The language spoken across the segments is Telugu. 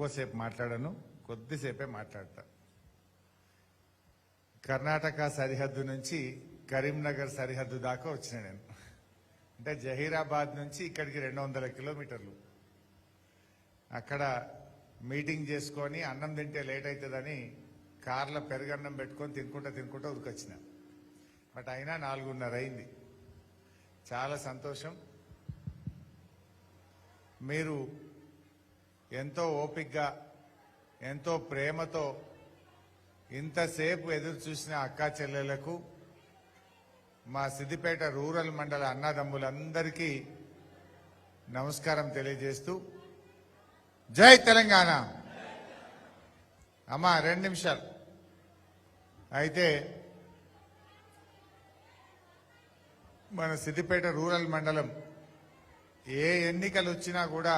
ఎక్కువసేపు మాట్లాడను కొద్దిసేపే మాట్లాడతా. కర్ణాటక సరిహద్దు నుంచి కరీంనగర్ సరిహద్దు దాకా వచ్చిన నేను. అంటే జహీరాబాద్ నుంచి ఇక్కడికి రెండు వందల కిలోమీటర్లు. అక్కడ మీటింగ్ చేసుకొని అన్నం తింటే లేట్ అవుతుందని కార్లో పెరుగన్నం పెట్టుకొని తినుకుంటా తినుకుంటా ఉరికొచ్చిన. బట్ అయినా నాలుగున్నర అయింది. చాలా సంతోషం. మీరు ఎంతో ఓపిగ్గా ఎంతో ప్రేమతో ఇంతసేపు ఎదురు చూసిన అక్కా చెల్లెలకు మా సిద్దిపేట రూరల్ మండల అన్నదమ్ములందరికీ నమస్కారం తెలియజేస్తూ జై తెలంగాణ. అమ్మా రెండు నిమిషాలు. అయితే మన సిద్దిపేట రూరల్ మండలం ఏ ఎన్నికలు వచ్చినా కూడా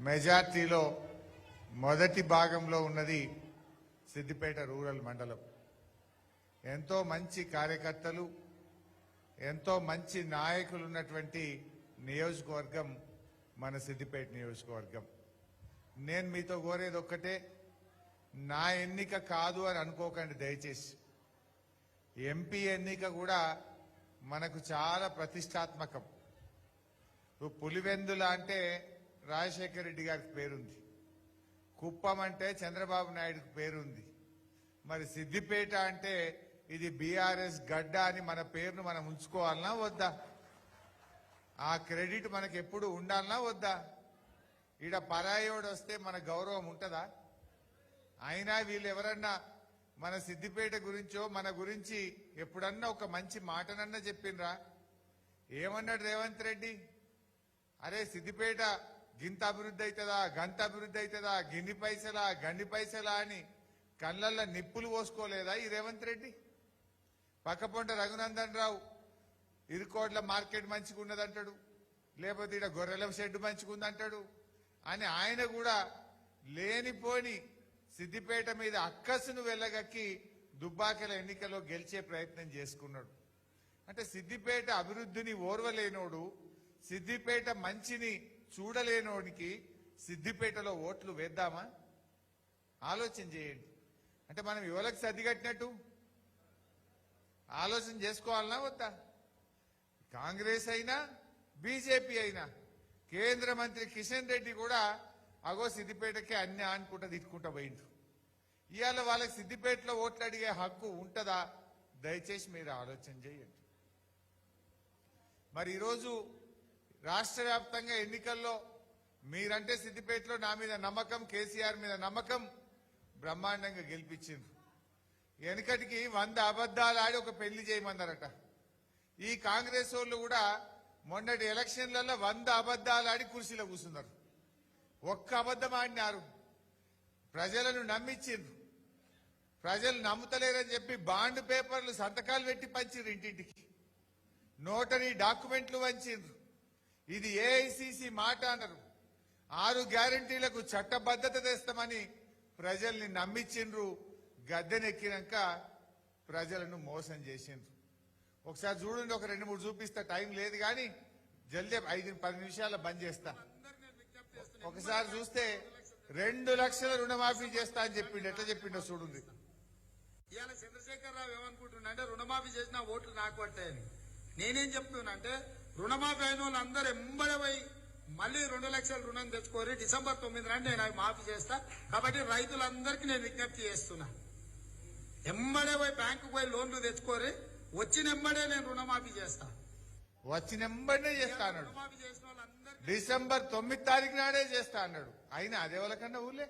మెజార్టీలో మొదటి భాగంలో ఉన్నది సిద్దిపేట రూరల్ మండలం. ఎంతో మంచి కార్యకర్తలు ఎంతో మంచి నాయకులు ఉన్నటువంటి నియోజకవర్గం మన సిద్దిపేట నియోజకవర్గం. నేను మీతో కోరేది ఒక్కటే నా ఎన్నిక కాదు అని అనుకోకండి దయచేసి. ఎంపీ ఎన్నిక కూడా మనకు చాలా ప్రతిష్టాత్మకం. ఇప్పుడు పులివెందుల అంటే రాజశేఖర రెడ్డి గారికి పేరుంది. కుప్పం అంటే చంద్రబాబు నాయుడుకి పేరుంది. మరి సిద్దిపేట అంటే ఇది బీఆర్ఎస్ గడ్డ అని మన పేరును మనం ఉంచుకోవాలనా వద్దా? ఆ క్రెడిట్ మనకి ఎప్పుడు ఉండాలనా వద్దా? ఈడ పరాయోడు వస్తే మన గౌరవం ఉంటుందా? అయినా వీళ్ళు ఎవరన్నా మన సిద్దిపేట గురించో మన గురించి ఎప్పుడన్నా ఒక మంచి మాటనన్నా చెప్పిండ్రా? ఏమన్నాడు రేవంత్ రెడ్డి? అరే సిద్దిపేట గింత అభివృద్ధి అవుతుందా గంత అభివృద్ధి అవుతుందా గిన్ని పైసలా గండి పైసలా అని కళ్ళల్లో నిప్పులు పోసుకోలేదా ఈ రేవంత్ రెడ్డి? పక్కపొంట రఘునందన్ రావు ఇరుకోట్ల మార్కెట్ మంచిగా ఉన్నదంటాడు లేకపోతే ఇక్కడ గొర్రెల షెడ్ మంచిగా ఉందంటాడు అని ఆయన కూడా లేనిపోని సిద్దిపేట మీద అక్కసును వెళ్ళగక్కి దుబ్బాకల ఎన్నికల్లో గెలిచే ప్రయత్నం చేసుకున్నాడు. అంటే సిద్దిపేట అభివృద్ధిని ఓర్వలేనోడు సిద్దిపేట మంచిని చూడలేనోడికి సిద్దిపేటలో ఓట్లు వేద్దామా? ఆలోచన చేయండి. అంటే మనం ఎవరికి సర్దిగట్టినట్టు ఆలోచన చేసుకోవాలనా వద్దా? కాంగ్రెస్ అయినా బీజేపీ అయినా కేంద్ర మంత్రి కిషన్ రెడ్డి కూడా అగో సిద్దిపేటకి అన్ని ఆనుకుంటా తిట్టుకుంటా పోయిండు ఇవాళ వాళ్ళకి సిద్దిపేటలో ఓట్లు అడిగే హక్కు ఉంటుందా? దయచేసి మీరు ఆలోచన చేయండి. మరి ఈరోజు రాష్ట్ర వ్యాప్తంగా ఎన్నికల్లో మీరంటే సిద్దిపేటలో నా మీద నమ్మకం కేసీఆర్ మీద నమ్మకం బ్రహ్మాండంగా గెలిపించింది వెనకటికి వంద అబద్దాలు ఆడి ఒక పెళ్ళి చేయమన్నారట. ఈ కాంగ్రెస్ వాళ్ళు కూడా మొన్నటి ఎలక్షన్లలో వంద అబద్దాలు ఆడి కుర్చీలో కూర్చున్నారు. ఒక్క అబద్ధం ఆడినారు. ప్రజలను నమ్మించిండ్రు. ప్రజలు నమ్ముతలేరని చెప్పి బాండ్ పేపర్లు సంతకాలు పెట్టి పంచిర్రు ఇంటింటికి. నోటరీ డాక్యుమెంట్లు వంచిండ్రు. ఇది ఏఐసిసి మాట అన్నారు. ఆరు గ్యారంటీలకు చట్టబద్ధత తెస్తామని ప్రజల్ని నమ్మించిండ్రు గద్దెనెక్కినాక ప్రజలను మోసం చేసిండ్రు. ఒకసారి చూడండి ఒక రెండు మూడు చూపిస్తా టైం లేదు కానీ జల్దీ ఐదు పది నిమిషాల బంద్ చేస్తా. ఒకసారి చూస్తే రెండు లక్షల రుణమాఫీ చేస్తా అని చెప్పిండు. ఎట్లా చెప్పిండో చూడండి. ఇవాళ చంద్రశేఖరరావు ఏమనుకుంటున్నా అంటే రుణమాఫీ చేసిన ఓట్లు నాకు పట్టాయని నేనేం చెప్తున్నా అంటే రుణమాఫీ అయిన వాళ్ళు అందరూ ఎంబడే పోయి మళ్ళీ రెండు లక్షల రుణం తెచ్చుకోరి డిసెంబర్ తొమ్మిది నాడు నేను అవి మాఫీ చేస్తా. కాబట్టి రైతులందరికీ నేను విజ్ఞప్తి చేస్తున్నా. ఎంబడే పోయి బ్యాంకు పోయి లోన్లు తెచ్చుకోరి వచ్చిన ఎంబడే నేను రుణమాఫీ చేస్తా. వచ్చినెంబడే చేస్తా అన్నాడు. డిసెంబర్ తొమ్మిది తారీఖు నాడే చేస్తా అన్నాడు. అయినా అది ఎవరికన్నా ఊళ్ళే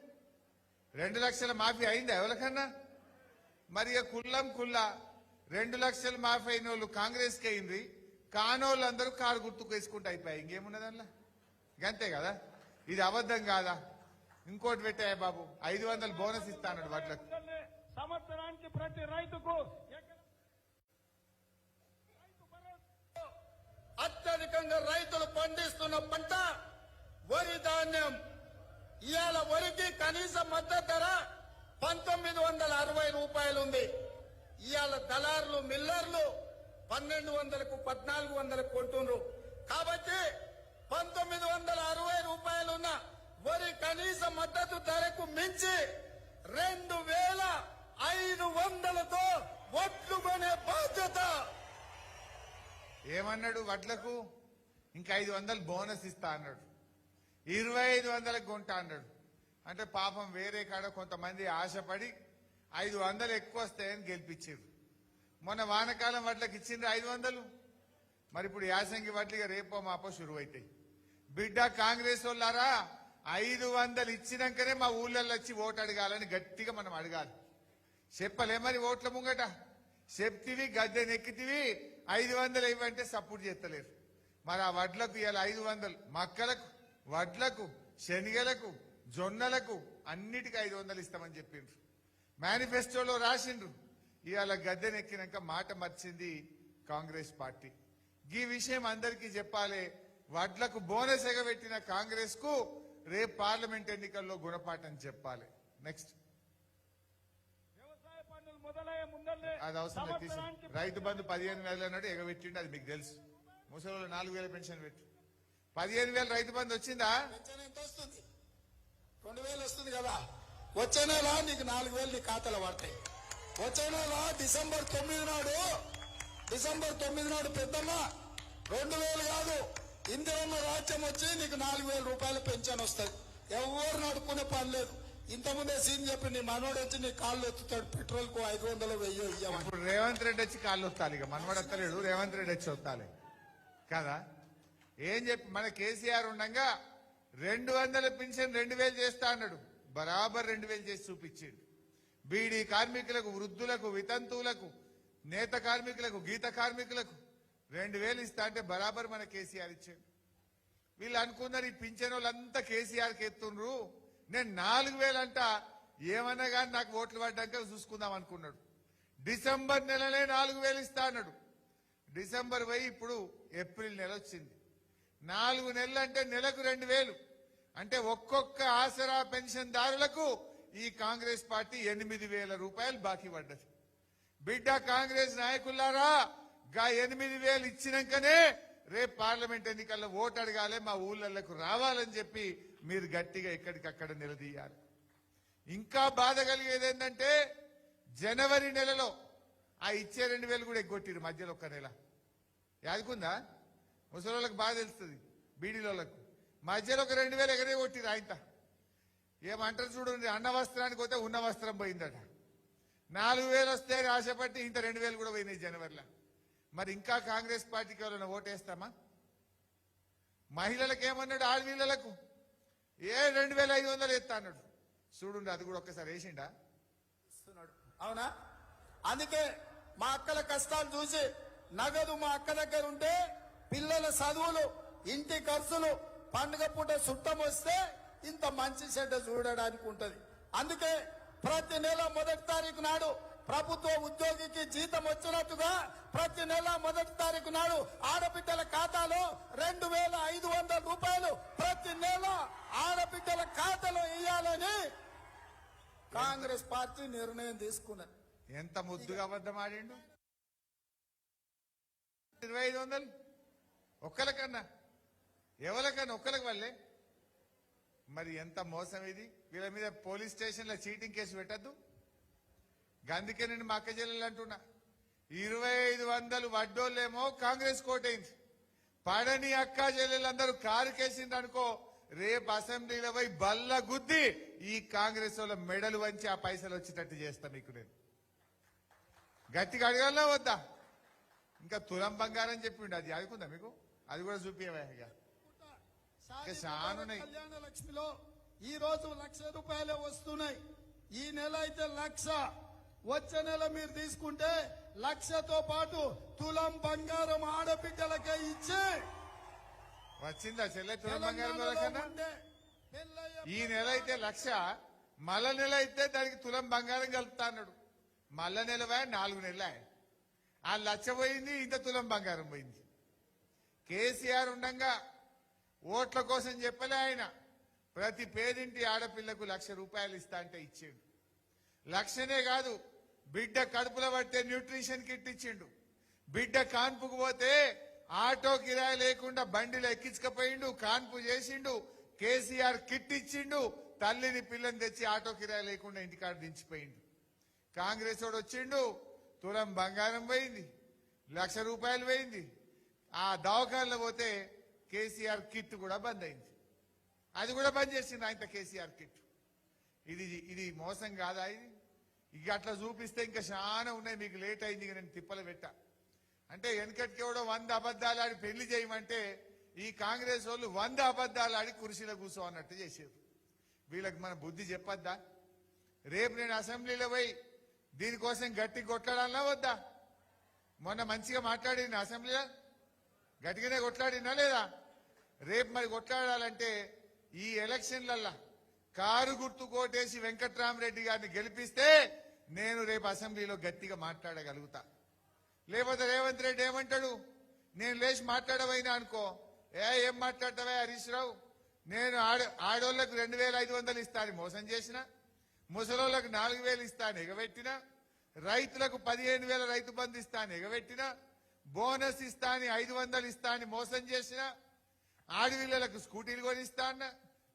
రెండు లక్షల మాఫీ అయిందా ఎవరికన్నా? మరి కుల్లం కుల్లా రెండు లక్షలు మాఫీ అయిన వాళ్ళు కాంగ్రెస్కి అయింది. కానోళ్ళందరూ కారు గుర్తుకు వేసుకుంటూ అయిపోయాయి. ఇంకేమున్నది అందులో? గంతే కదా? ఇది అబద్ధం కాదా? ఇంకోటి పెట్టాయా బాబు? ఐదు వందలు బోనస్ ఇస్తా అన్నాడు వాటికి రైతులనే సంవత్సరానికి ప్రతి రైతుకు ఎకరా- రైతు భరోసా అత్యధికంగా రైతులు పండిస్తున్న పంట వరి ధాన్యం. ఇవాళ వరికి కనీస మద్దతు ధర పంతొమ్మిది వందల అరవై రూపాయలు ఉంది ఇవాళ దళారులు మిల్లర్లు పన్నెండు వందలకు పద్నాలుగు వందలకు కొంటున్నారు కాబట్టి పంతొమ్మిది వందల అరవై రూపాయలున్న వరి కనీస మద్దతు ధరకు మించి రెండు వేల ఐదు వందలతో ఒట్లు కొనే బాధ్యత. ఏమన్నాడు వడ్లకు? ఇంకా ఐదు వందలు బోనస్ ఇస్తా అన్నాడు. ఇరవై ఐదు వందలకు కొంటా అన్నాడు. అంటే పాపం వేరే కాడ కొంతమంది ఆశపడి ఐదు వందలు ఎక్కువ వస్తాయని గెలిపించారు. మొన్న వానకాలం వడ్లకు ఇచ్చింది ఐదు వందలు. మరి ఇప్పుడు యాసంగి వడ్లుగా రేపో మాపో షురువు అవుతాయి బిడ్డ కాంగ్రెస్ వాళ్ళారా ఐదు వందలు ఇచ్చినాకనే మా ఊళ్ళల్లో వచ్చి ఓటు అడగాలని గట్టిగా మనం అడగాలి. చెప్పలే మరి ఓట్ల ముంగట. చెప్తివి గద్దె నెక్కితివి ఐదు వందలు ఇవ్వంటే సపోర్ట్ చేస్తలేరు. మరి ఆ వడ్లకు ఇవాళ ఐదు వందలు. మక్కలకు వడ్లకు శనిగలకు జొన్నలకు అన్నిటికీ ఐదు వందలు ఇస్తామని చెప్పిండ్రు. మేనిఫెస్టోలో రాసిండ్రు. ఇవాళ గద్దె నెక్కినాక మాట మర్చింది కాంగ్రెస్ పార్టీ. ఈ విషయం అందరికీ చెప్పాలి. వడ్లకు బోనస్ ఎగబెట్టిన కాంగ్రెస్కు రేపు పార్లమెంట్ ఎన్నికల్లో గుణపాఠం చెప్పాలి. నెక్స్ట్. అది అవసరం తీసి రైతు బంధు పదిహేను వేలు అన్నాడు ఎగబెట్టిండు అది మీకు తెలుసు. ముసలి నాలుగు వేల పెన్షన్ పెట్టు. పదిహేను వేలు రైతు బంధు వచ్చిందా? పెన్షన్ ఎంత వస్తుంది? రెండు వేలు వస్తుంది కదా. వచ్చే నెల నీకు నాలుగు వేలు నీ ఖాతాలో పడతాయి. వచ్చే నెల డిసెంబర్ తొమ్మిది నాడు. డిసెంబర్ తొమ్మిది నాడు పెద్దమ్మ రెండు వేలు కాదు. ఇందిరమ్మ రాజ్యం వచ్చి నీకు నాలుగు వేల రూపాయలు పెన్షన్ వస్తుంది ఎవరు నడుపుకునే పని లేదు. ఇంతకుముందే సీన్ చెప్పి నీ మనోడు వచ్చి నీ కాళ్ళు ఎత్తుతాడు. పెట్రోల్కు ఐదు వందలు వెయ్యి ఇప్పుడు రేవంత్ రెడ్డి వచ్చి కాళ్ళు వస్తాలి ఇక. మనవాడు వస్తలేడు రేవంత్ రెడ్డి వచ్చి వస్తాలి కదా? ఏం చెప్పి మన కేసీఆర్ ఉండగా రెండు వందల పింఛన్ రెండు వేలు చేస్తా అన్నాడు. బరాబర్ రెండు వేలు చేసి చూపించిండు. బీడీ కార్మికులకు వృద్ధులకు వితంతువులకు నేత కార్మికులకు గీత కార్మికులకు రెండు వేలు ఇస్తా అంటే బరాబర్ మన కేసీఆర్ ఇచ్చాడు వీళ్ళు అనుకున్నారు ఈ పింఛన్ వాళ్ళంతా కేసీఆర్కి ఎత్తుండ్రు. నేను నాలుగు వేలంట ఏమన్నా కానీ నాకు ఓట్లు పడ్డాక చూసుకుందాం అనుకున్నాడు. డిసెంబర్ నెలనే నాలుగు వేలు ఇస్తా అన్నాడు. డిసెంబర్ పోయి ఇప్పుడు ఏప్రిల్ నెల వచ్చింది. నాలుగు నెలలు అంటే నెలకు రెండు వేలు. అంటే ఒక్కొక్క ఆసరా పెన్షన్ దారులకు ఈ కాంగ్రెస్ పార్టీ ఎనిమిది వేల రూపాయలు బాకీ పడ్డది. బిడ్డ కాంగ్రెస్ నాయకులారా గా ఎనిమిది వేలు ఇచ్చినాకనే రేపు పార్లమెంట్ ఎన్నికల్లో ఓటు అడగాలి మా ఊళ్ళకు రావాలని చెప్పి మీరు గట్టిగా ఎక్కడికక్కడ నిలదీయాలి. ఇంకా బాధ కలిగేది ఏంటంటే జనవరి నెలలో ఆ ఇచ్చే రెండు వేలు కూడా ఎగ్గొట్టిరు మధ్యలో ఒక్క నెల. యాదుకుందా? ముసలోళ్ళకి బాగా తెలుస్తుంది బీడీలోళ్ళకు. మధ్యలో ఒక రెండు వేలు ఎగరే కొట్టిరు ఆయనతో. ఏమంటారు చూడండి అన్న వస్త్రానికి పోతే ఉన్న వస్త్రం పోయిందట. నాలుగు వేలు వస్తే ఆశపట్టి ఇంత రెండు వేలు కూడా పోయినాయి జనవరిలో. మరి ఇంకా కాంగ్రెస్ పార్టీకి ఎవరైనా ఓటేస్తామా? మహిళలకు ఏమన్నాడు ఆడపిల్లలకు ఏ రెండు వేల ఐదు వందలు ఎత్తా అన్నాడు. చూడండి అది కూడా ఒక్కసారి వేసిండా? అవునా? అందుకే మా అక్కల కష్టాలు చూసి నగదు మా అక్క దగ్గర ఉంటే పిల్లల చదువులు ఇంటి ఖర్చులు పండుగ పూట సుట్టం వస్తే ఇంత మంచి చెడ్డ చూడడానికి ఉంటది. అందుకే ప్రతి నెల మొదటి తారీఖు నాడు ప్రభుత్వ ఉద్యోగికి జీతం వచ్చినట్టుగా ప్రతి నెల మొదటి తారీఖు నాడు ఆడబిడ్డల ఖాతాలో రెండు వేల ఐదు వందల రూపాయలు ప్రతి నెల ఆడబిడ్డల ఖాతాలో వేయాలని కాంగ్రెస్ పార్టీ నిర్ణయం తీసుకున్నది. ఎంత ముద్దుగా అబద్ధం ఆడిండు? ఇరవై ఐదు వందలు? ఒక్కలకన్నా? ఎవరికన్నా? ఒక్కలకి వల్లే మరి ఎంత మోసం ఇది? వీళ్ళ మీద పోలీస్ స్టేషన్లో చీటింగ్ కేసు పెట్టద్దు? గందుకే నేను మా అక్క చెల్లెలు అంటున్నా. ఇరవై ఐదు వందలు వడ్డోళ్ళేమో కాంగ్రెస్ కోటైంది. పడని అక్క చెల్లెలందరూ కారు కేసింది అనుకో రేపు అసెంబ్లీలో పోయి బల్ల గుద్ది ఈ కాంగ్రెస్ వాళ్ళ మెడలు వంచి ఆ పైసలు వచ్చేటట్టు చేస్తా మీకు నేను. గట్టిగా అడగాలా వద్దా? ఇంకా తులం బంగారం చెప్పిండు. అది అడుగుందా మీకు? అది కూడా చూపించవా ఇక ఇంకా చాలా ఉన్నాయి. కళ్యాణ లక్ష్మిలో ఈ రోజు లక్ష రూపాయలే వస్తున్నాయి. ఈ నెల అయితే లక్ష. వచ్చే నెల మీరు తీసుకుంటే లక్షతో పాటు తులం బంగారం ఆడబిడ్డలకే ఇచ్చే. వచ్చిందా చెల్లె? తులం బంగారం ఈ నెల అయితే లక్ష. మళ్ళ నెల అయితే దానికి తులం బంగారం కలుపుతా అన్నాడు. మళ్ళ నెల పోయా నాలుగు నెలల? ఆ లక్ష పోయింది ఇంత తులం బంగారం పోయింది. కేసీఆర్ ఉండంగా ఓట్ల కోసం చెప్పలే ఆయన. ప్రతి పేదింటి ఆడపిల్లకు లక్ష రూపాయలు ఇస్తా అంటే ఇచ్చిండు. లక్షనే కాదు బిడ్డ కడుపులో పట్టే న్యూట్రిషన్ కిట్ ఇచ్చిండు. బిడ్డ కాన్పుకు పోతే ఆటో కిరాయి లేకుండా బండిలో ఎక్కించకపోయిండు కాన్పు చేసిండు కేసీఆర్ కిట్ ఇచ్చిండు తల్లిని పిల్లని తెచ్చి ఆటో కిరాయి లేకుండా ఇంటికాడ దించిపోయిండు. కాంగ్రెస్ వాడు వచ్చిండు తులం బంగారం పోయింది లక్ష రూపాయలు పోయింది. ఆ దవాఖానలో పోతే కేసీఆర్ కిట్ కూడా బంద్ అయింది. అది కూడా బంద్ చేసింది ఆయన కేసీఆర్ కిట్. ఇది ఇది మోసం కాదా ఇది? ఇక అట్లా చూపిస్తే ఇంకా చాలా ఉన్నాయి. మీకు లేట్ అయింది నేను తిప్పలు పెట్టా. అంటే వెనకటికి ఎవడో వంద అబద్దాలు ఆడి పెళ్ళి చేయమంటే ఈ కాంగ్రెస్ వాళ్ళు వంద అబద్దాలు ఆడి కుర్చీలో కూర్చో అన్నట్టు చేసేది వీళ్ళకి మన బుద్ధి చెప్పొద్దా? రేపు నేను అసెంబ్లీలో పోయి దీనికోసం గట్టి కొట్లాడాలా వద్దా? మొన్న మంచిగా మాట్లాడింది అసెంబ్లీలో. గట్టిగానే కొట్లాడినా లేదా? రేపు మరి కొట్లాడాలంటే ఈ ఎలక్షన్లల్లా కారు గుర్తు కోటేసి వెంకట్రామరెడ్డి గారిని గెలిపిస్తే నేను రేపు అసెంబ్లీలో గట్టిగా మాట్లాడగలుగుతా. లేకపోతే రేవంత్ రెడ్డి ఏమంటాడు? నేను లేచి మాట్లాడవైనా అనుకో. ఏ ఏం మాట్లాడతావే హరీష్ రావు? నేను ఆడ ఆడోళ్ళకు రెండు వేల ఐదు వందలు ఇస్తాను మోసం చేసిన ముసలోళ్ళకు నాలుగు వేలు ఇస్తాను ఎగబెట్టిన రైతులకు పదిహేను వేల రైతు బంధు ఇస్తాను ఎగబెట్టిన బోనస్ ఇస్తాను ఐదు వందలు ఇస్తా అని మోసం చేసిన ఆడపిల్లలకు స్కూటీలు కొనిస్తా అన్న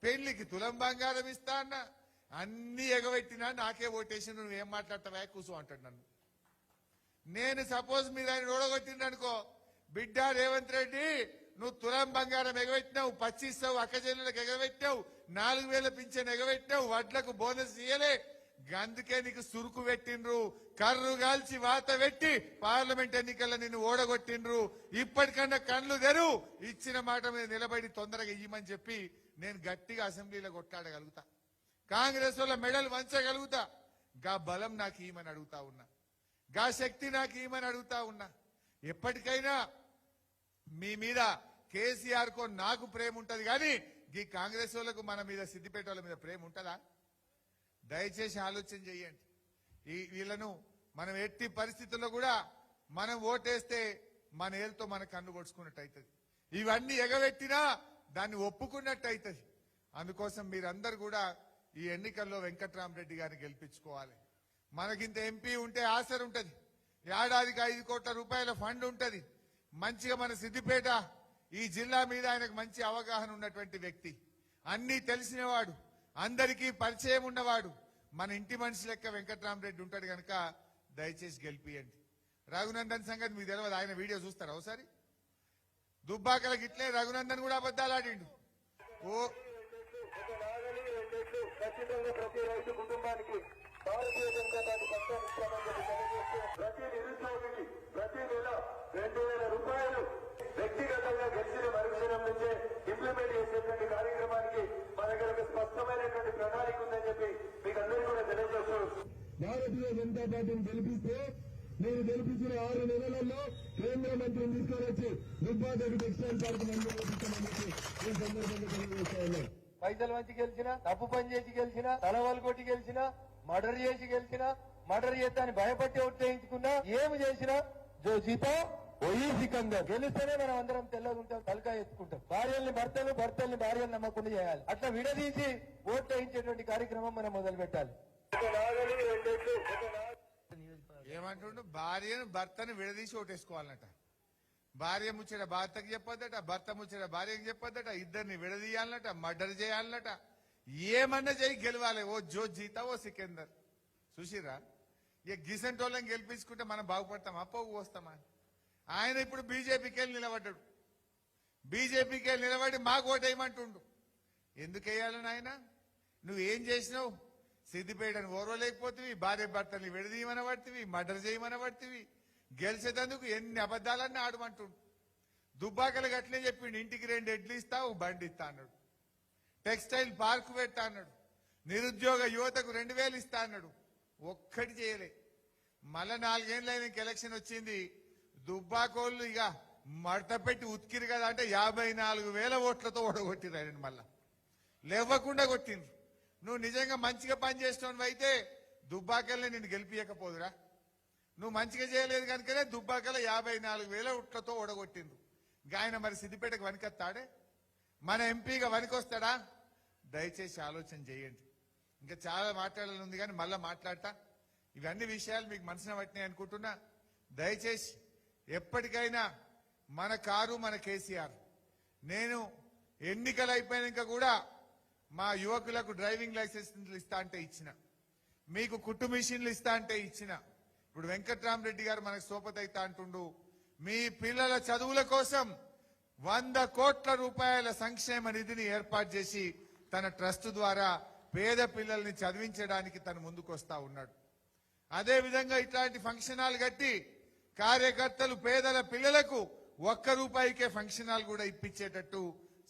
పెళ్ళికి తులం బంగారం ఇస్తా అన్న అన్ని ఎగబెట్టినా నాకే ఓటేసి నువ్వు ఏం మాట్లాడతావా? కూర్చో అంటాడు నన్ను. నేను సపోజ్ మీరు ఆయన ఓడగొట్టిండు అనుకో బిడ్డ రేవంత్ రెడ్డి నువ్వు తులం బంగారం ఎగబెట్టినావు పచ్చిస్తావు అక్కచెల్లెలకు ఎగబెట్టావు నాలుగు వేల పింఛన్ ఎగబెట్టావు వడ్లకు బోనస్ ఇయ్యలే అందుకే నీకు సురుకు పెట్టిండ్రు. కర్రు గాల్చి వాత పెట్టి పార్లమెంట్ ఎన్నికల్లో నిన్ను ఓడగొట్టిండ్రు. ఇప్పటికన్నా కళ్ళు తెరు. ఇచ్చిన మాట మీద నిలబడి తొందరగా ఇయ్యమని చెప్పి నేను గట్టిగా అసెంబ్లీలో కొట్లాడగలుగుతా. కాంగ్రెస్ వల్ల మెడల్ వంచగలుగుతా. గా బలం నాకు ఇయ్యమని అడుగుతా ఉన్నా. గా శక్తి నాకు ఈమని అడుగుతా ఉన్నా. ఎప్పటికైనా మీ మీద కేసీఆర్ కో నాకు ప్రేమ ఉంటది కానీ ఈ కాంగ్రెస్ వాళ్ళకు మన మీద సిద్దిపేట వాళ్ళ మీద ప్రేమ ఉంటుందా దయచేసి ఆలోచన చేయండి. ఈ వీళ్ళను మనం ఎట్టి పరిస్థితుల్లో కూడా మనం ఓటేస్తే మన ఏళ్ళతో మన కన్ను కొడుచుకున్నట్టు అవుతుంది ఇవన్నీ ఎగబెట్టినా దాన్ని ఒప్పుకున్నట్టు అవుతుంది అందుకోసం మీరందరూ కూడా ఈ ఎన్నికల్లో వెంకట్రామరెడ్డి గారిని గెలిపించుకోవాలి. మనకింత ఎంపీ ఉంటే ఆసరు ఉంటుంది. ఏడాదికి ఐదు కోట్ల రూపాయల ఫండ్ ఉంటుంది. మంచిగా మన సిద్దిపేట ఈ జిల్లా మీద ఆయనకు మంచి అవగాహన ఉన్నటువంటి వ్యక్తి. అన్నీ తెలిసినవాడు. అందరికీ పరిచయం ఉన్నవాడు మన ఇంటి మనిషి లెక్క వెంకట్రామరెడ్డి ఉంటాడు కనుక దయచేసి గెలిపియండి. రఘునందన్ సంగతి మీకు తెలియదు ఆయన వీడియో చూస్తారా ఒకసారి? దుబ్బాకల గిట్లే రఘునందన్ కూడా అబద్ధాలు ఆడిండు. ఓ ఖచ్చితంగా ప్రతి రైతు కుటుంబానికి భారతీయ జనతా పార్టీ పక్షాన్ని ఇస్తామని చెప్పి తెలియజేస్తూ ప్రతి నిరుద్యోగికి ప్రతి నెల రెండు వేల రూపాయలు వ్యక్తిగతంగా గెలిచిన మరుక్షణం నుంచే ఇంప్లిమెంట్ చేసేటువంటి కార్యక్రమానికి మన దగ్గర ఒక స్పష్టమైనటువంటి ప్రణాళిక ఉందని చెప్పి మీకు అందరికీ కూడా తెలియజేస్తూ భారతీయ జనతా పార్టీని గెలిపిస్తే నేను గెలిపించిన ఆరు నెలలలో కేంద్ర మంత్రిని తీసుకొని వచ్చి దుబ్బాకకి టెక్స్టైల్ పార్క్ ఈ సందర్భంగా తెలియజేస్తా పైసలు మంచి గెలిచిన తప్పు పని చేసి గెలిచిన తలవాలు కొట్టి గెలిచిన మర్డర్ చేసి గెలిచినా మర్డర్ చేస్తాని భయపట్టి ఉత్తేజించుకున్నా ఏమి చేసినా జో జీతో సికందర్ గెలిస్తేనే మనం అందరం తెల్లగా ఉంటాం తలకాయ ఎత్తుకుంటాం. భార్యల్ని భర్తలు భర్తల్ని భార్యలు నమ్మకుండా చేయాలి. అట్లా విడదీసి ఓట్లు వేయించేటువంటి కార్యక్రమం మనం మొదలు పెట్టాలి ఏమంటుండు? భార్యను భర్తను విడదీసి ఓటేసుకోవాలన్నట. భార్య ముచ్చట భర్తకి చెప్పొద్దట భర్త ముచ్చట భార్యకి చెప్పొద్దట ఇద్దరిని విడదీయాలన్నట మర్డర్ చేయాలన్నట. ఏమన్నా చేయి గెలవాలి. ఓ జో జీతా ఓ సికిందర్. చూసిరా ఇక గిసంటోళ్ళని గెలిపించుకుంటే మనం బాగుపడతాం అప్పవు వస్తామా ఆయన ఇప్పుడు బీజేపీకి వెళ్ళి నిలబడ్డాడు. బీజేపీకి వెళ్ళి నిలబడి మాకు ఓటేయమంటుండు. ఎందుకు వేయాలని ఆయన నువ్వేం చేసినావు? సిద్దిపేటను ఓర్వలేకపోతివి భార్య భర్తని విడదీయమనబడితివి మర్డర్ చేయమనబడితివి. గెలిచేటందుకు ఎన్ని అబద్ధాలన్నీ ఆడమంటుండు. దుబ్బాకలకు అట్లే చెప్పిండు ఇంటికి రెండు ఎడ్లు ఇస్తావు బండి ఇస్తా అన్నాడు. టెక్స్టైల్ పార్క్ పెట్టా అన్నాడు. నిరుద్యోగ యువతకు రెండు వేలు ఇస్తా అన్నాడు. ఒక్కటి చేయలే. మళ్ళా నాలుగేళ్ళు ఎలక్షన్ వచ్చింది. దుబ్బాకోళ్ళు ఇక మడత పెట్టి ఉతికిరు కదా అంటే యాభై నాలుగు వేల ఓట్లతో ఓడగొట్టిరు ఆయన మళ్ళా. లేవకుండా కొట్టిండ్రు. నువ్వు నిజంగా మంచిగా పని చేస్తున్నావు అయితే దుబ్బాకల్ని నేను గెలిపియకపోదురా. నువ్వు మంచిగా చేయలేదు కనుకనే దుబ్బాకల యాభై నాలుగు వేల ఓట్లతో ఓడగొట్టిండ్రు. గాయన ఆయన మరి సిద్దిపేటకు వెనకత్తాడే? మన ఎంపీగా వనికొస్తాడా దయచేసి ఆలోచన చేయండి. ఇంకా చాలా మాట్లాడాలని ఉంది కానీ మళ్ళీ మాట్లాడతా. ఇవన్నీ విషయాలు మీకు మనసున పట్టినాయి అనుకుంటున్నా. దయచేసి ఎప్పటికైనా మన కారు మన కేసీఆర్. నేను ఎన్నికలు అయిపోయాక కూడా మా యువకులకు డ్రైవింగ్ లైసెన్స్లు ఇస్తా అంటే ఇచ్చిన. మీకు కుట్టు మిషన్లు ఇస్తా అంటే ఇచ్చిన. ఇప్పుడు వెంకట్రామరెడ్డి గారు మనకు సోపతైతా అంటుండు. మీ పిల్లల చదువుల కోసం వంద కోట్ల రూపాయల సంక్షేమ నిధిని ఏర్పాటు చేసి తన ట్రస్ట్ ద్వారా పేద పిల్లల్ని చదివించడానికి తను ముందుకొస్తా ఉన్నాడు. అదే విధంగా ఇట్లాంటి ఫంక్షన్ హాల్ కట్టి కార్యకర్తలు పేదల పిల్లలకు ఒక్క రూపాయికే ఫంక్షన్ హాల్ కూడా ఇప్పించేటట్టు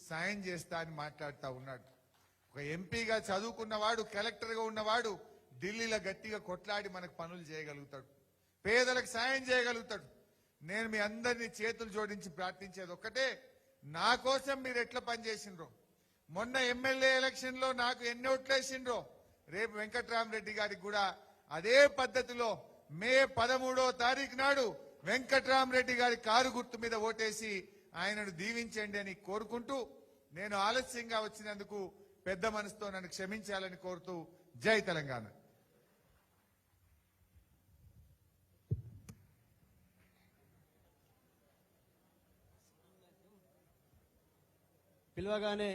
సాయం చేస్తా అని మాట్లాడుతూ ఉన్నాడు. ఒక ఎంపీగా చదువుకున్నవాడు కలెక్టర్గా ఉన్నవాడు ఢిల్లీలో గట్టిగా కొట్లాడి మనకు పనులు చేయగలుగుతాడు. పేదలకు సాయం చేయగలుగుతాడు. నేను మీ అందరినీ చేతులు జోడించి ప్రార్థించేది ఒక్కటే. నా కోసం మీరు ఎట్లా పనిచేసిండ్రో. మొన్న ఎమ్మెల్యే ఎలక్షన్లో నాకు ఎన్ని ఓట్లేసిండ్రో రేపు వెంకట్రామరెడ్డి గారికి కూడా అదే పద్ధతిలో మే పదమూడో తారీఖు నాడు వెంకట్రామరెడ్డి గారి కారు గుర్తు మీద ఓటేసి ఆయనను దీవించండి అని కోరుకుంటూ నేను ఆలస్యంగా వచ్చినందుకు పెద్ద మనసుతో నన్ను క్షమించాలని కోరుతూ జై తెలంగాణ. పిలవగానే